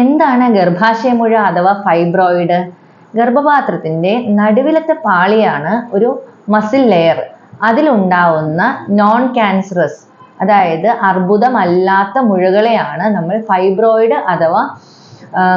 എന്താണ് ഗർഭാശയമുഴ അഥവാ ഫൈബ്രോയിഡ് ഗർഭപാത്രത്തിന്റെ നടുവിലത്തെ പാളിയാണ് ഒരു മസിൽ ലെയർ അതിലുണ്ടാവുന്ന നോൺ ക്യാൻസറസ് അതായത് അർബുദമല്ലാത്ത മുഴകളെയാണ് നമ്മൾ ഫൈബ്രോയിഡ് അഥവാ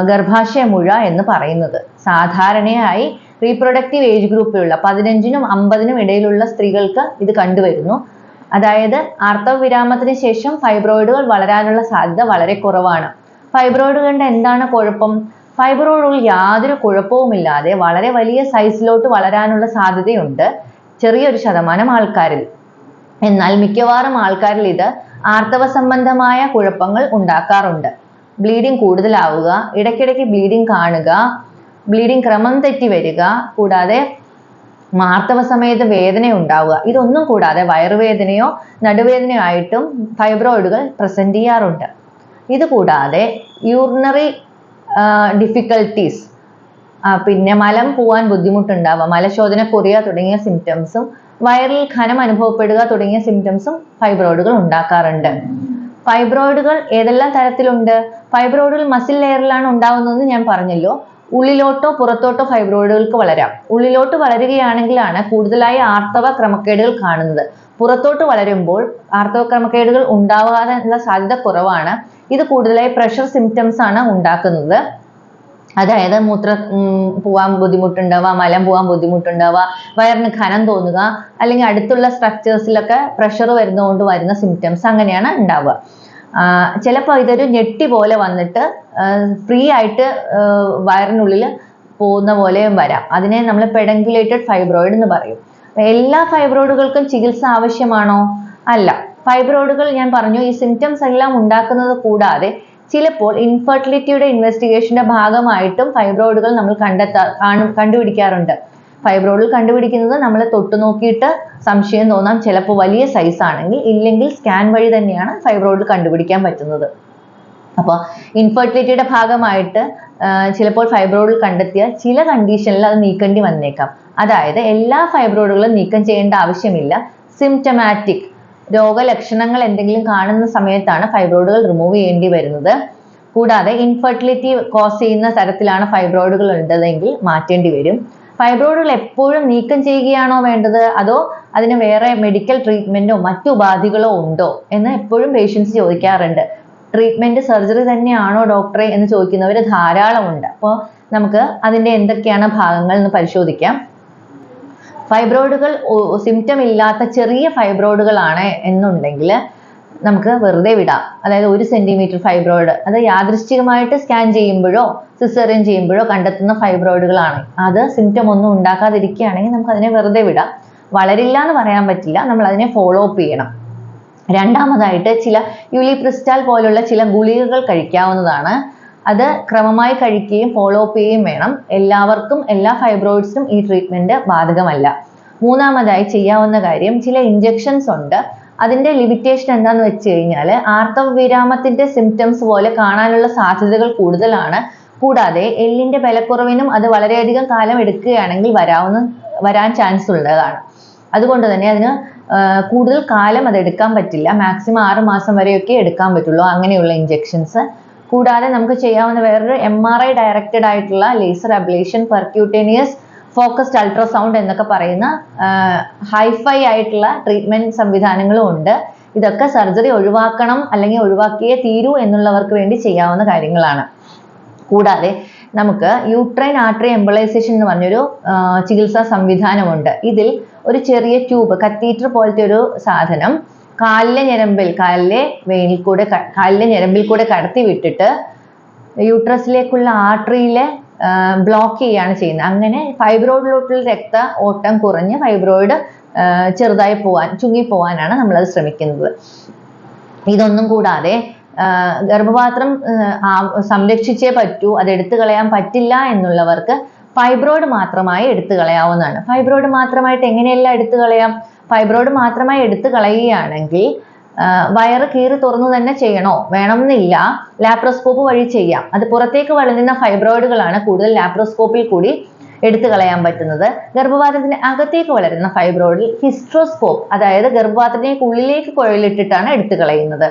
ഗർഭാശയ മുഴ എന്ന് പറയുന്നത്. സാധാരണയായി റീപ്രൊഡക്റ്റീവ് ഏജ് ഗ്രൂപ്പിലുള്ള പതിനഞ്ചിനും അമ്പതിനും ഇടയിലുള്ള സ്ത്രീകൾക്ക് ഇത് കണ്ടുവരുന്നു. അതായത് ആർത്തവ വിരാമത്തിന് ശേഷം ഫൈബ്രോയിഡുകൾ വളരാനുള്ള സാധ്യത വളരെ കുറവാണ്. ഫൈബ്രോയിഡുകളുടെ എന്താണ് കുഴപ്പം? ഫൈബ്രോയിഡുകൾ യാതൊരു കുഴപ്പവുമില്ലാതെ വളരെ വലിയ സൈസിലോട്ട് വളരാനുള്ള സാധ്യതയുണ്ട് ചെറിയൊരു ശതമാനം ആൾക്കാരിൽ. എന്നാൽ മിക്കവാറും ആൾക്കാരിൽ ഇത് ആർത്തവ സംബന്ധമായ കുഴപ്പങ്ങൾ ഉണ്ടാക്കാറുണ്ട്. ബ്ലീഡിംഗ് കൂടുതലാവുക ഇടയ്ക്കിടയ്ക്ക് ബ്ലീഡിംഗ് കാണുക ബ്ലീഡിംഗ് ക്രമം തെറ്റി വരിക കൂടാതെ മാർത്തവ സമയത്ത് വേദന ഉണ്ടാവുക. ഇതൊന്നും കൂടാതെ വയറുവേദനയോ നടുവേദനയോ ആയിട്ടും ഫൈബ്രോയിഡുകൾ പ്രസന്റ് ചെയ്യാറുണ്ട്. ഇത് കൂടാതെ യൂറിനറി ഡിഫിക്കൽട്ടീസ് പിന്നെ മലം പോവാൻ ബുദ്ധിമുട്ടുണ്ടാവുക മലശോധന കുറയുക തുടങ്ങിയ സിംറ്റംസും വയറിൽ ഖനം അനുഭവപ്പെടുക തുടങ്ങിയ സിംറ്റംസും ഫൈബ്രോയിഡുകൾ ഉണ്ടാക്കാറുണ്ട്. ഫൈബ്രോയിഡുകൾ ഏതെല്ലാം തരത്തിലുണ്ട്? ഫൈബ്രോയിഡുകൾ മസിൽ ലെയറിലാണ് ഉണ്ടാവുന്നതെന്ന് ഞാൻ പറഞ്ഞല്ലോ. ഉള്ളിലോട്ടോ പുറത്തോട്ടോ ഫൈബ്രോയിഡുകൾക്ക് വളരാം. ഉള്ളിലോട്ട് വളരുകയാണെങ്കിലാണ് കൂടുതലായി ആർത്തവ ക്രമക്കേടുകൾ കാണുന്നത്. പുറത്തോട്ട് വളരുമ്പോൾ ആർത്തവ ക്രമക്കേടുകൾ ഉണ്ടാവാനുള്ള സാധ്യത കുറവാണ്. ഇത് കൂടുതലായി പ്രഷർ സിംറ്റംസ് ആണ് ഉണ്ടാക്കുന്നത്. അതായത് മൂത്ര പോവാൻ ബുദ്ധിമുട്ടുണ്ടാവുക മലം പോവാൻ ബുദ്ധിമുട്ടുണ്ടാവുക വയറിന് ഖനം തോന്നുക അല്ലെങ്കിൽ അടുത്തുള്ള സ്ട്രക്ചേഴ്സിലൊക്കെ പ്രഷർ വരുന്നതുകൊണ്ട് വരുന്ന സിംറ്റംസ് അങ്ങനെയാണ് ഉണ്ടാവുക. ചിലപ്പോൾ ഇതൊരു ഞെട്ടി പോലെ വന്നിട്ട് ഫ്രീ ആയിട്ട് വയറിനുള്ളിൽ പോകുന്ന പോലെയും വരാം. അതിനെ നമ്മൾ പെഡങ്കുലേറ്റഡ് ഫൈബ്രോയിഡ് എന്ന് പറയും. എല്ലാ ഫൈബ്രോയിഡുകൾക്കും ചികിത്സ ആവശ്യമാണോ? അല്ല. ഫൈബ്രോയിഡുകൾ ഞാൻ പറഞ്ഞു ഈ സിംറ്റംസ് എല്ലാം ഉണ്ടാക്കുന്നത് കൂടാതെ ചിലപ്പോൾ ഇൻഫെർട്ടിലിറ്റിയുടെ ഇൻവെസ്റ്റിഗേഷന്റെ ഭാഗമായിട്ടും ഫൈബ്രോയിഡുകൾ നമ്മൾ കണ്ടെത്താ കാണും കണ്ടുപിടിക്കാറുണ്ട്. ഫൈബ്രോയിഡുകൾ കണ്ടുപിടിക്കുന്നത് നമ്മൾ തൊട്ടു നോക്കിയിട്ട് സംശയം തോന്നാം ചിലപ്പോൾ വലിയ സൈസ് ആണെങ്കിൽ ഇല്ലെങ്കിൽ സ്കാൻ വഴി തന്നെയാണ് ഫൈബ്രോയിഡ് കണ്ടുപിടിക്കാൻ പറ്റുന്നത്. അപ്പോൾ ഇൻഫെർട്ടിലിറ്റിയുടെ ഭാഗമായിട്ട് ചിലപ്പോൾ ഫൈബ്രോയിഡ് കണ്ടെത്തിയ ചില കണ്ടീഷനിൽ അത് നീക്കേണ്ടി വന്നേക്കാം. അതായത് എല്ലാ ഫൈബ്രോയിഡുകളും നീക്കം ചെയ്യേണ്ട ആവശ്യമില്ല. സിംറ്റമാറ്റിക് രോഗലക്ഷണങ്ങൾ എന്തെങ്കിലും കാണുന്ന സമയത്താണ് ഫൈബ്രോയിഡുകൾ റിമൂവ് ചെയ്യേണ്ടി വരുന്നത്. കൂടാതെ ഇൻഫെർട്ടിലിറ്റി കോസ് ചെയ്യുന്ന തരത്തിലാണ് ഫൈബ്രോയിഡുകൾ ഉണ്ടതെങ്കിൽ മാറ്റേണ്ടി വരും. ഫൈബ്രോയിഡുകൾ എപ്പോഴും നീക്കം ചെയ്യുകയാണോ വേണ്ടത്? അതോ അതിന് വേറെ മെഡിക്കൽ ട്രീറ്റ്മെന്റോ മറ്റു ഉപാധികളോ ഉണ്ടോ എന്ന് എപ്പോഴും പേഷ്യൻസ് ചോദിക്കാറുണ്ട്. ട്രീറ്റ്മെന്റ് സർജറി തന്നെയാണോ ഡോക്ടറെ എന്ന് ചോദിക്കുന്നവർ ധാരാളമുണ്ട്. അപ്പോൾ നമുക്ക് അതിന്റെ എന്തൊക്കെയാണ് ഭാഗങ്ങൾ എന്ന് പരിശോധിക്കാം. ഫൈബ്രോയിഡുകൾ സിംറ്റം ഇല്ലാത്ത ചെറിയ ഫൈബ്രോയിഡുകളാണ് എന്നുണ്ടെങ്കിൽ നമുക്ക് വെറുതെ വിടാം. അതായത് ഒരു സെന്റിമീറ്റർ ഫൈബ്രോയിഡ് അത് യാദൃശ്ചികമായിട്ട് സ്കാൻ ചെയ്യുമ്പോഴോ സിസറിൻ ചെയ്യുമ്പോഴോ കണ്ടെത്തുന്ന ഫൈബ്രോയിഡുകളാണ് അത് സിംറ്റം ഒന്നും ഉണ്ടാക്കാതിരിക്കുകയാണെങ്കിൽ നമുക്ക് അതിനെ വെറുതെ വിടാം. വളരില്ല എന്ന് പറയാൻ പറ്റില്ല. നമ്മൾ അതിനെ ഫോളോ അപ്പ് ചെയ്യണം. രണ്ടാമതായിട്ട് ചില യുലിപ്രിസ്റ്റാൽ പോലുള്ള ചില ഗുളികകൾ കഴിക്കാവുന്നതാണ്. അത് ക്രമമായി കഴിക്കുകയും ഫോളോ അപ്പ് ചെയ്യുകയും വേണം. എല്ലാവർക്കും എല്ലാ ഫൈബ്രോയിഡ്സിനും ഈ ട്രീറ്റ്മെന്റ് ബാധകമല്ല. മൂന്നാമതായി ചെയ്യാവുന്ന കാര്യം ചില ഇഞ്ചെക്ഷൻസ് ഉണ്ട്. അതിന്റെ ലിമിറ്റേഷൻ എന്താന്ന് വെച്ച് കഴിഞ്ഞാൽ ആർത്തവ വിരാമത്തിന്റെ സിംറ്റംസ് പോലെ കാണാനുള്ള സാധ്യതകൾ കൂടുതലാണ്. കൂടാതെ എല്ലിന്റെ ബലക്കുറവിനും അത് വളരെയധികം കാലം എടുക്കുകയാണെങ്കിൽ വരാവുന്ന വരാൻ ചാൻസ് ഉള്ളതാണ്. അതുകൊണ്ട് തന്നെ അതിന് കൂടുതൽ കാലം അത് എടുക്കാൻ പറ്റില്ല. മാക്സിമം ആറ് മാസം വരെയൊക്കെ എടുക്കാൻ പറ്റുള്ളൂ. അങ്ങനെയുള്ള ഇഞ്ചെക്ഷൻസ് കൂടാതെ നമുക്ക് ചെയ്യാവുന്ന വേറൊരു എം ആർ ഐ ഡയറക്റ്റഡ് ആയിട്ടുള്ള laser ablation percutaneous focused ultrasound എന്നൊക്കെ പറയുന്ന ഹൈഫൈ ആയിട്ടുള്ള ട്രീറ്റ്മെന്റ് സംവിധാനങ്ങളും ഉണ്ട്. ഇതൊക്കെ സർജറി ഒഴിവാക്കണം അല്ലെങ്കിൽ ഒഴിവാക്കിയേ തീരൂ എന്നുള്ളവർക്ക് വേണ്ടി ചെയ്യാവുന്ന കാര്യങ്ങളാണ്. കൂടാതെ നമുക്ക് യൂട്രൈൻ ആർട്ടറി എംബളൈസേഷൻ എന്ന് പറഞ്ഞൊരു ചികിത്സാ സംവിധാനമുണ്ട്. ഇതിൽ ഒരു ചെറിയ ട്യൂബ് കത്തീറ്റർ പോലത്തെ ഒരു സാധനം കാലിലെ ഞരമ്പിൽ കാലിലെ വെയിനിൽ കൂടെ കാലിലെ ഞരമ്പിൽ കൂടെ കടത്തി വിട്ടിട്ട് യൂട്രസിലേക്കുള്ള ആർട്ടറിയിലെ ബ്ലോക്ക് ചെയ്യുകയാണ് ചെയ്യുന്നത്. അങ്ങനെ ഫൈബ്രോയിഡിലോട്ടുള്ള രക്ത ഓട്ടം കുറഞ്ഞ് ഫൈബ്രോയിഡ് ചെറുതായി പോവാൻ ചുങ്ങിപ്പോവാനാണ് നമ്മളത് ശ്രമിക്കുന്നത്. ഇതൊന്നും കൂടാതെ ഗർഭപാത്രം സംരക്ഷിച്ചേ പറ്റൂ അത് എടുത്തു കളയാൻ പറ്റില്ല എന്നുള്ളവർക്ക് ഫൈബ്രോയിഡ് മാത്രമായി എടുത്തു കളയാവുന്നതാണ്. ഫൈബ്രോയിഡ് മാത്രമായിട്ട് എങ്ങനെയെല്ലാം എടുത്തു കളയാം? ഫൈബ്രോയിഡ് മാത്രമായി എടുത്തു കളയുകയാണെങ്കിൽ വയറ് കീറി തുറന്നു തന്നെ ചെയ്യണോ? വേണമെന്നില്ല. ലാപ്രോസ്കോപ്പ് വഴി ചെയ്യാം. അത് പുറത്തേക്ക് വളരുന്ന ഫൈബ്രോയിഡുകളാണ് കൂടുതൽ ലാപ്രോസ്കോപ്പിൽ കൂടി എടുത്തു കളയാൻ പറ്റുന്നത്. ഗർഭപാത്രത്തിന് അകത്തേക്ക് വളരുന്ന ഫൈബ്രോയിഡിൽ ഹിസ്ട്രോസ്കോപ്പ് അതായത് ഗർഭപാത്രത്തിന്റെ ഉള്ളിലേക്ക് കുഴലിട്ടിട്ടാണ് എടുത്തു കളയുന്നത്.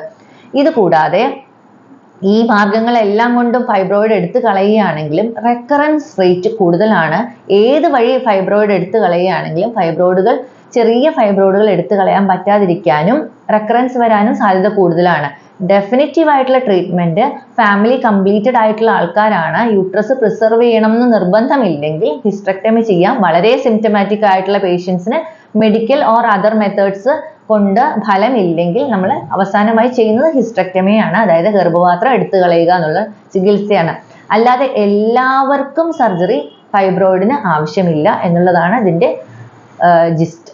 ഇത് കൂടാതെ ഈ മാർഗങ്ങളെല്ലാം കൊണ്ടും ഫൈബ്രോയിഡ് എടുത്തു കളയുകയാണെങ്കിലും റെക്കറൻസ് റേറ്റ് കൂടുതലാണ്. ഏത് വഴി ഫൈബ്രോയിഡ് എടുത്തു കളയുകയാണെങ്കിലും ഫൈബ്രോയിഡുകൾ ചെറിയ ഫൈബ്രോയിഡുകൾ എടുത്തു കളയാൻ പറ്റാതിരിക്കാനും റെക്കറൻസ് വരാനും സാധ്യത കൂടുതലാണ്. ഡെഫിനറ്റീവ് ആയിട്ടുള്ള ട്രീറ്റ്മെന്റ് ഫാമിലി കംപ്ലീറ്റഡ് ആയിട്ടുള്ള ആൾക്കാരാണ്. യൂട്രസ് പ്രിസർവ് ചെയ്യണം എന്ന് നിർബന്ധമില്ലെങ്കിൽ ഹിസ്ട്രക്ടമി ചെയ്യാം. വളരെ സിംറ്റമാറ്റിക് ആയിട്ടുള്ള പേഷ്യൻസിന് മെഡിക്കൽ ഓർ അതർ മെത്തേഡ്സ് കൊണ്ട് ഫലമില്ലെങ്കിൽ നമ്മൾ അവസാനമായി ചെയ്യുന്നത് ഹിസ്ട്രക്ടമിയാണ് അതായത് ഗർഭപാത്രം എടുത്തു കളയുക എന്നുള്ള ചികിത്സയാണ്. അല്ലാതെ എല്ലാവർക്കും സർജറി ഫൈബ്രോയിഡിന് ആവശ്യമില്ല എന്നുള്ളതാണ് ഇതിന്റെ ജിസ്റ്റ്